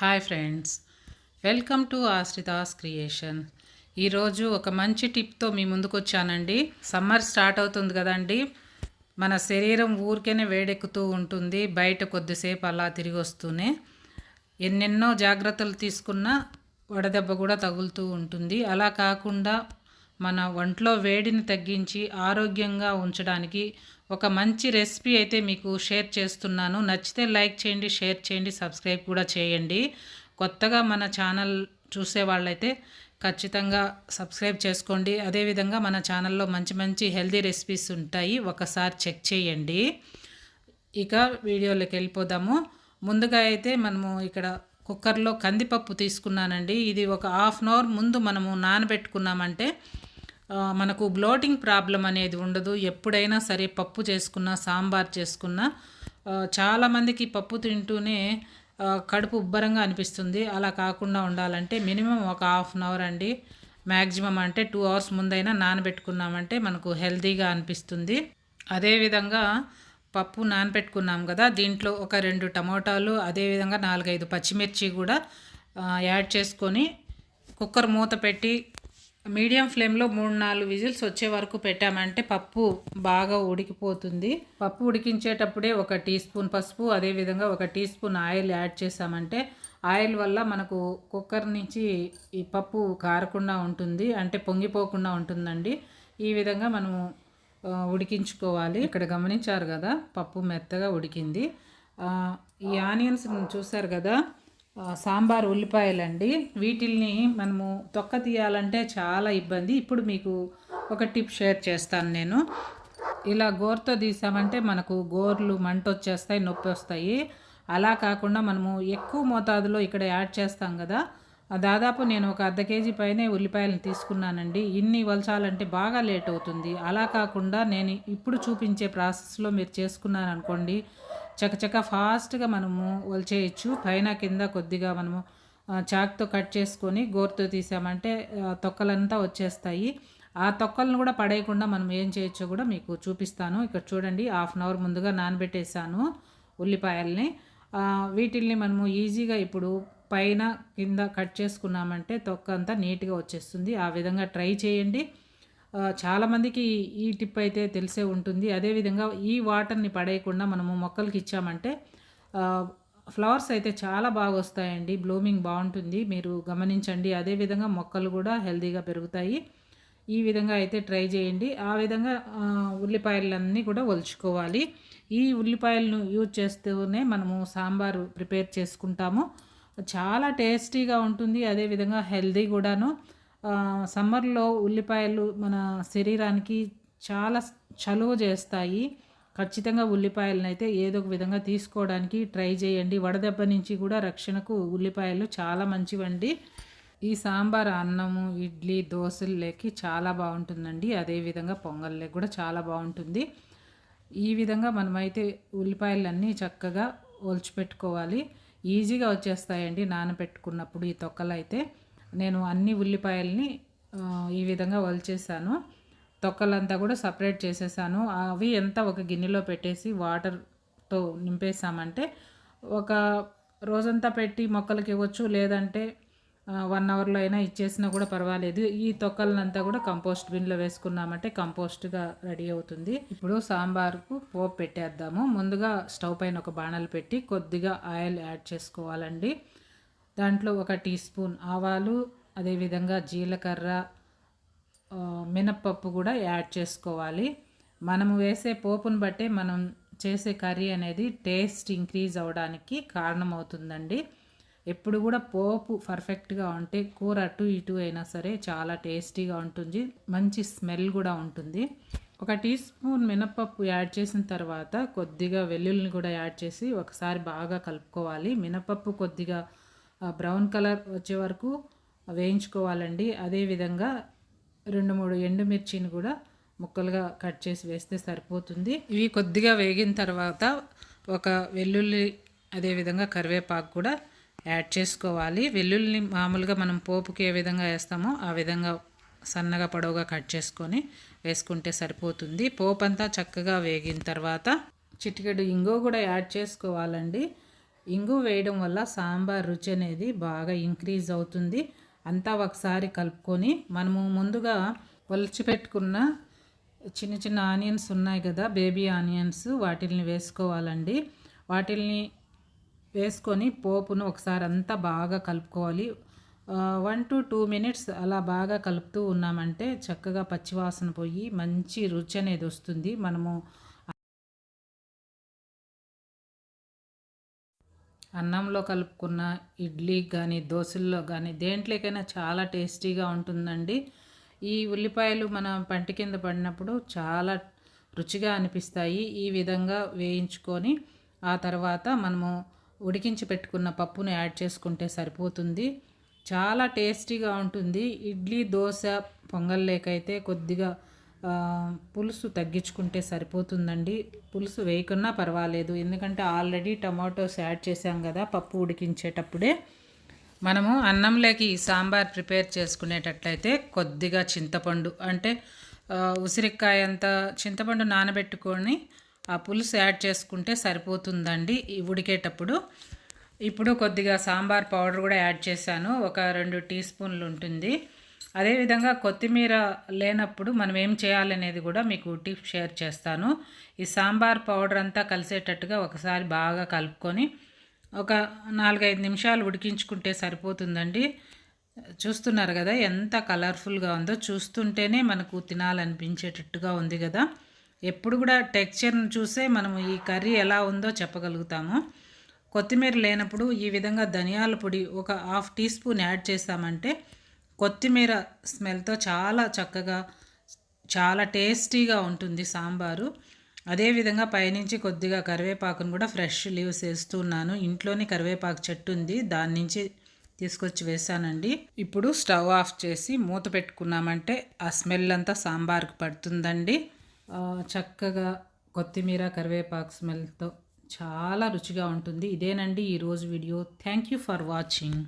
Hi friends welcome to Ashrita's creation ఈరోజు ఒక మంచి టిప్తో మీ ముందుకు వచ్చానండి. సమ్మర్ స్టార్ట్ అవుతుంది కదండి. మన శరీరం ఊరికేనే వేడెక్కుతూ ఉంటుంది. బయట కొద్దిసేపు అలా తిరిగి వస్తూనే ఎన్నెన్నో జాగ్రత్తలు తీసుకున్న వడదెబ్బ కూడా తగులుతూ ఉంటుంది. అలా కాకుండా మన ఒంట్లో వేడిని తగ్గించి ఆరోగ్యంగా ఉంచడానికి ఒక మంచి రెసిపీ అయితే మీకు షేర్ చేస్తున్నాను. నచ్చితే లైక్ చేయండి షేర్ చేయండి సబ్స్క్రైబ్ కూడా చేయండి. కొత్తగా మన ఛానల్ చూసే వాళ్ళైతే ఖచ్చితంగా సబ్స్క్రైబ్ చేసుకోండి. అదేవిధంగా మన ఛానల్లో మంచి మంచి హెల్దీ రెసిపీస్ ఉంటాయి. ఒకసారి చెక్ చేయండి. ఇక వీడియోలోకి వెళ్ళిపోదాము. ముందుగా అయితే మనము ఇక్కడ కుక్కర్లో కందిపప్పు తీసుకున్నానండి. ఇది ఒక హాఫ్ అన్ అవర్ ముందు మనము నానబెట్టుకున్నామంటే మనకు బ్లోటింగ్ ప్రాబ్లం అనేది ఉండదు. ఎప్పుడైనా సరే పప్పు చేసుకున్నా సాంబార్ చేసుకున్నా చాలామందికి పప్పు తింటూనే కడుపు ఉబ్బరంగా అనిపిస్తుంది. అలా కాకుండా ఉండాలంటే మినిమం ఒక హాఫ్ అన్ అవర్ అండి. మ్యాక్సిమం అంటే టూ అవర్స్ ముందైనా నానబెట్టుకున్నామంటే మనకు హెల్తీగా అనిపిస్తుంది. అదేవిధంగా పప్పు నానబెట్టుకున్నాం కదా దీంట్లో ఒక రెండు టమోటాలు అదేవిధంగా నాలుగైదు పచ్చిమిర్చి కూడా యాడ్ చేసుకొని కుక్కర్ మూత పెట్టి మీడియం ఫ్లేమ్లో మూడు నాలుగు విజిల్స్ వచ్చే వరకు పెట్టామంటే పప్పు బాగా ఉడికిపోతుంది. పప్పు ఉడికించేటప్పుడే ఒక టీ స్పూన్ పసుపు అదేవిధంగా ఒక టీ స్పూన్ ఆయిల్ యాడ్ చేసామంటే ఆయిల్ వల్ల మనకు కుక్కర్ నుంచి ఈ పప్పు కారకుండా ఉంటుంది అంటే పొంగిపోకుండా ఉంటుందండి. ఈ విధంగా మనము ఉడికించుకోవాలి. ఇక్కడ గమనించారు కదా పప్పు మెత్తగా ఉడికింది. ఈ ఆనియన్స్ చూసారు కదా సాంబార్ ఉల్లిపాయలండి. వీటిల్ని మనము తొక్క తీయాలంటే చాలా ఇబ్బంది. ఇప్పుడు మీకు ఒక టిప్ షేర్ చేస్తాను నేను. ఇలా గోరుతో తీసామంటే మనకు గోర్లు మంట వచ్చేస్తాయి నొప్పి వస్తాయి. అలా కాకుండా మనము ఎక్కువ మోతాదులో ఇక్కడ యాడ్ చేస్తాం కదా. దాదాపు నేను ఒక అర్ధ కేజీ పైనే ఉల్లిపాయలను తీసుకున్నానండి. ఇన్ని వలచాలంటే బాగా లేట్ అవుతుంది. అలా కాకుండా నేను ఇప్పుడు చూపించే ప్రాసెస్లో మీరు చేసుకున్నాను అనుకోండి చకచక ఫాస్ట్గా మనము వల్చేయచ్చు పైన కింద కొద్దిగా మనము చాక్తో కట్ చేసుకొని గోరుతో తీసామంటే తొక్కలంతా వచ్చేస్తాయి. ఆ తొక్కలను కూడా పడేయకుండా మనం ఏం చేయొచ్చో కూడా మీకు చూపిస్తాను. ఇక్కడ చూడండి హాఫ్ అన్ అవర్ ముందుగా నానబెట్టేసాను ఉల్లిపాయల్ని. వీటిల్ని మనము ఈజీగా ఇప్పుడు పైన కింద కట్ చేసుకున్నామంటే తొక్క అంతా నీట్గా వచ్చేస్తుంది. ఆ విధంగా ట్రై చేయండి. చాలామందికి ఈ టిప్ అయితే తెలిసే ఉంటుంది. అదేవిధంగా ఈ వాటర్ని పడేయకుండా మనము మొక్కలకి ఇచ్చామంటే ఫ్లవర్స్ అయితే చాలా బాగా వస్తాయండి. బ్లూమింగ్ బాగుంటుంది. మీరు గమనించండి. అదేవిధంగా మొక్కలు కూడా హెల్తీగా పెరుగుతాయి. ఈ విధంగా అయితే ట్రై చేయండి. ఆ విధంగా ఉల్లిపాయలన్నీ కూడా ఒలుచుకోవాలి. ఈ ఉల్లిపాయలను యూజ్ చేస్తూనే మనము సాంబారు ప్రిపేర్ చేసుకుంటాము. చాలా టేస్టీగా ఉంటుంది. అదేవిధంగా హెల్దీ కూడాను. సమ్మర్లో ఉల్లిపాయలు మన శరీరానికి చాలా చలువ చేస్తాయి. ఖచ్చితంగా ఉల్లిపాయలను అయితే ఏదో ఒక విధంగా తీసుకోవడానికి ట్రై చేయండి. వడదెబ్బ నుంచి కూడా రక్షణకు ఉల్లిపాయలు చాలా మంచివండి. ఈ సాంబార్ అన్నము ఇడ్లీ దోశలకి చాలా బాగుంటుందండి. అదేవిధంగా పొంగల్లోకి కూడా చాలా బాగుంటుంది. ఈ విధంగా మనమైతే ఉల్లిపాయలన్నీ చక్కగా ఒలిచిపెట్టుకోవాలి. ఈజీగా వచ్చేస్తాయండి నానబెట్టుకున్నప్పుడు ఈ తొక్కలు అయితే నేను అన్ని ఉల్లిపాయల్ని ఈ విధంగా వలిచేసాను. తొక్కలంతా కూడా సపరేట్ చేసేసాను. అవి ఎంత ఒక గిన్నెలో పెట్టేసి వాటర్తో నింపేసామంటే ఒక రోజంతా పెట్టి మొక్కలకి ఇవ్వచ్చు లేదంటే వన్ అవర్లో అయినా ఇచ్చేసినా కూడా పర్వాలేదు. ఈ తొక్కలనంతా కూడా కంపోస్ట్ బిన్లో వేసుకున్నామంటే కంపోస్ట్గా రెడీ అవుతుంది. ఇప్పుడు సాంబార్కు పోపు పెట్టేద్దాము. ముందుగా స్టవ్ పైన ఒక బాణలు పెట్టి కొద్దిగా ఆయిల్ యాడ్ చేసుకోవాలండి. దాంట్లో ఒక టీ స్పూన్ ఆవాలు అదేవిధంగా జీలకర్ర మినప్పప్పు కూడా యాడ్ చేసుకోవాలి. మనము వేసే పోపును బట్టే మనం చేసే కర్రీ అనేది టేస్ట్ ఇంక్రీజ్ అవ్వడానికి కారణమవుతుందండి. ఎప్పుడు కూడా పోపు పర్ఫెక్ట్గా ఉంటే కూర అటు ఇటు అయినా సరే చాలా టేస్టీగా ఉంటుంది మంచి స్మెల్ కూడా ఉంటుంది. ఒక టీ స్పూన్ మినపప్పు యాడ్ చేసిన తర్వాత కొద్దిగా వెల్లుల్లిని కూడా యాడ్ చేసి ఒకసారి బాగా కలుపుకోవాలి. మినపప్పు కొద్దిగా బ్రౌన్ కలర్ వచ్చే వరకు వేయించుకోవాలండి. అదేవిధంగా రెండు మూడు ఎండుమిర్చిని కూడా ముక్కలుగా కట్ చేసి వేస్తే సరిపోతుంది. ఇవి కొద్దిగా వేగిన తర్వాత ఒక వెల్లుల్లి అదేవిధంగా కరివేపాకు కూడా యాడ్ చేసుకోవాలి. వెల్లుల్లిని మామూలుగా మనం పోపుకి ఏ విధంగా వేస్తామో ఆ విధంగా సన్నగా పొడవుగా కట్ చేసుకొని వేసుకుంటే సరిపోతుంది. పోపు అంతా చక్కగా వేగిన తర్వాత చిటికెడు ఇంగో కూడా యాడ్ చేసుకోవాలండి. ఇంగు వేయడం వల్ల సాంబార్ రుచి అనేది బాగా ఇంక్రీజ్ అవుతుంది. అంతా ఒకసారి కలుపుకొని మనము ముందుగా ఒలిచి పెట్టుకున్న చిన్న చిన్న ఆనియన్స్ ఉన్నాయి కదా బేబీ ఆనియన్స్ వాటిల్ని వేసుకోవాలండి. వాటిల్ని వేసుకొని పోపును ఒకసారి అంతా బాగా కలుపుకోవాలి. వన్ టు టూ మినిట్స్ అలా బాగా కలుపుతూ ఉన్నామంటే చక్కగా పచ్చివాసన పోయి మంచి రుచి అనేది వస్తుంది. మనము అన్నంలో కలుపుకున్న ఇడ్లీ కానీ దోశల్లో కానీ దేంట్లోకైనా చాలా టేస్టీగా ఉంటుందండి. ఈ ఉల్లిపాయలు మన పంటి కింద పడినప్పుడు చాలా రుచిగా అనిపిస్తాయి. ఈ విధంగా వేయించుకొని ఆ తర్వాత మనము ఉడికించి పెట్టుకున్న పప్పును యాడ్ చేసుకుంటే సరిపోతుంది. చాలా టేస్టీగా ఉంటుంది. ఇడ్లీ దోశ పొంగల్ లేకైతే కొద్దిగా పులుసు తగ్గించుకుంటే సరిపోతుందండి. పులుసు వేయకున్నా పర్వాలేదు. ఎందుకంటే ఆల్రెడీ టమాటోస్ యాడ్ చేసాం కదా పప్పు ఉడికించేటప్పుడే. మనము అన్నంలోకి ఈ సాంబార్ ప్రిపేర్ చేసుకునేటట్లయితే కొద్దిగా చింతపండు అంటే ఉసిరికాయ అంత చింతపండు నానబెట్టుకొని ఆ పులుసు యాడ్ చేసుకుంటే సరిపోతుందండి ఉడికేటప్పుడు. ఇప్పుడు కొద్దిగా సాంబార్ పౌడర్ కూడా యాడ్ చేశాను. ఒక రెండు టీ స్పూన్లు ఉంటుంది. అదేవిధంగా కొత్తిమీర లేనప్పుడు మనం ఏం చేయాలనేది కూడా మీకు టిప్ షేర్ చేస్తాను. ఈ సాంబార్ పౌడర్ అంతా కలిసేటట్టుగా ఒకసారి బాగా కలుపుకొని ఒక నాలుగైదు నిమిషాలు ఉడికించుకుంటే సరిపోతుందండి. చూస్తున్నారు కదా ఎంత కలర్ఫుల్గా ఉందో. చూస్తుంటేనే మనకు తినాలనిపించేటట్టుగా ఉంది కదా. ఎప్పుడు కూడా టెక్స్చర్ను చూసే మనం ఈ కర్రీ ఎలా ఉందో చెప్పగలుగుతాము. కొత్తిమీర లేనప్పుడు ఈ విధంగా ధనియాల పొడి ఒక హాఫ్ టీ స్పూన్ యాడ్ చేస్తామంటే కొత్తిమీర స్మెల్తో చాలా చక్కగా చాలా టేస్టీగా ఉంటుంది సాంబారు. అదేవిధంగా పైనుంచి కొద్దిగా కరివేపాకును కూడా ఫ్రెష్ లీవ్స్ వేస్తున్నాను. ఇంట్లోనే కరివేపాకు చెట్టు ఉంది. దాని నుంచి తీసుకొచ్చి వేసానండి. ఇప్పుడు స్టవ్ ఆఫ్ చేసి మూత పెట్టుకున్నామంటే ఆ స్మెల్ అంతా సాంబార్కి పడుతుందండి. చక్కగా కొత్తిమీర కరివేపాకు స్మెల్తో చాలా రుచిగా ఉంటుంది. ఇదేనండి ఈరోజు video. Thank you for watching.